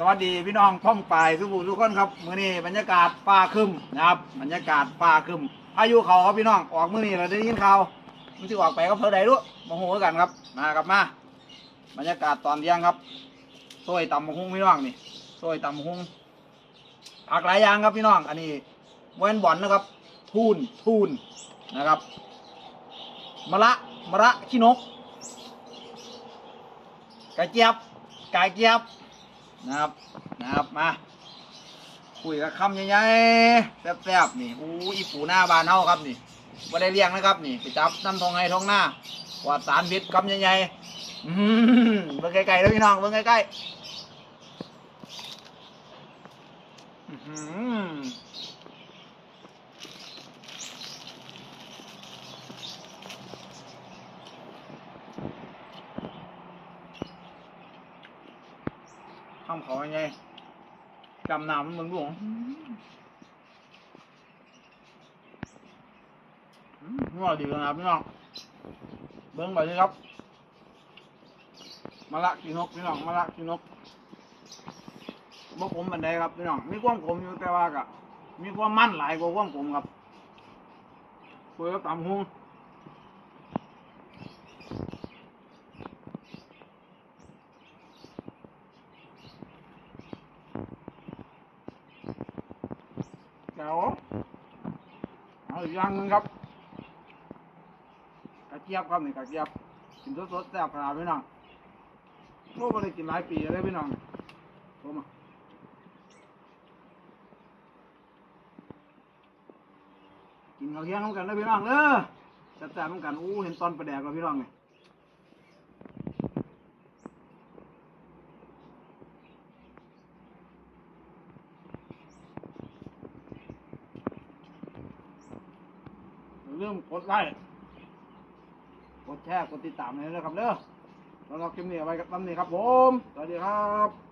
สวัสดีพี่น้องพ่องปลายทุกผู้ทุกคนครับมื้อนี้บรรยากาศฟ้าครึมนะครับบรรยากาศฟ้าครึมพายุเขาครับพี่น้องออกมื้อนี้เราได้ยินข่าวมันสิออกไปก็เพิ่นใดรู้มาโหกันครับมาครับมา บรรยากาศตอนเที่ยงครับซอยตำบักหุ่งพี่น้องนี่ซอยตำบักหุ่งผักหลายอย่างครับพี่น้อง อันนี้เวนบอนนะครับ ทูนทูนนะครับมะระมะระขี้นกไกระเจี๊ยบไกายเจี๊ยบ นะครับนะครับมาคุยกับคำใหญ่ๆแซ่บๆนี่อู้อีปูหน้าบานเท่าครับนี่มาได้เลี้ยงนะครับนี่ไปจับน้ำทองไห้ทองหน้าปลอดสารพิษคำใหญ่ๆอืมเบิ่งไกลๆแล้วพี่น้องเบิ่งใกล้ๆอืม หือคำขอใหญ่ๆจำนำมันเบิ่งดูอืมนัวดีขนาดพี่น้องเบิ่งไปเลยครับมะละกีนนกพี่น้องมะละกีนนกบ่ขมบันไดครับพี่น้องมีความขมอยู่แต่ว่ากะมีความมันหลายกว่าความขมครับเปิดตำหง แก้วเอาอีกอย่างหนึงครับ กระเจี๊ยบครับนี่กระเจี๊ยบกินสดๆแซ่บขนาดพี่น้องโอ้ไม่ได้กินหลายปีแล้วพี่น้องโทรมกินข้าวเที่ยงน้ำกันนะพี่น้องเด้อแซ่บๆน้ำกันอู้เห็นตอนประแดกแล้วพี่น้องนี่อ ลืมกดไลค์กดแชร์กดติดตามเลยนะครับเด้อแล้วเราคลิปนี้ไว้กับตั้มนี่ครับผม สวัสดีครับ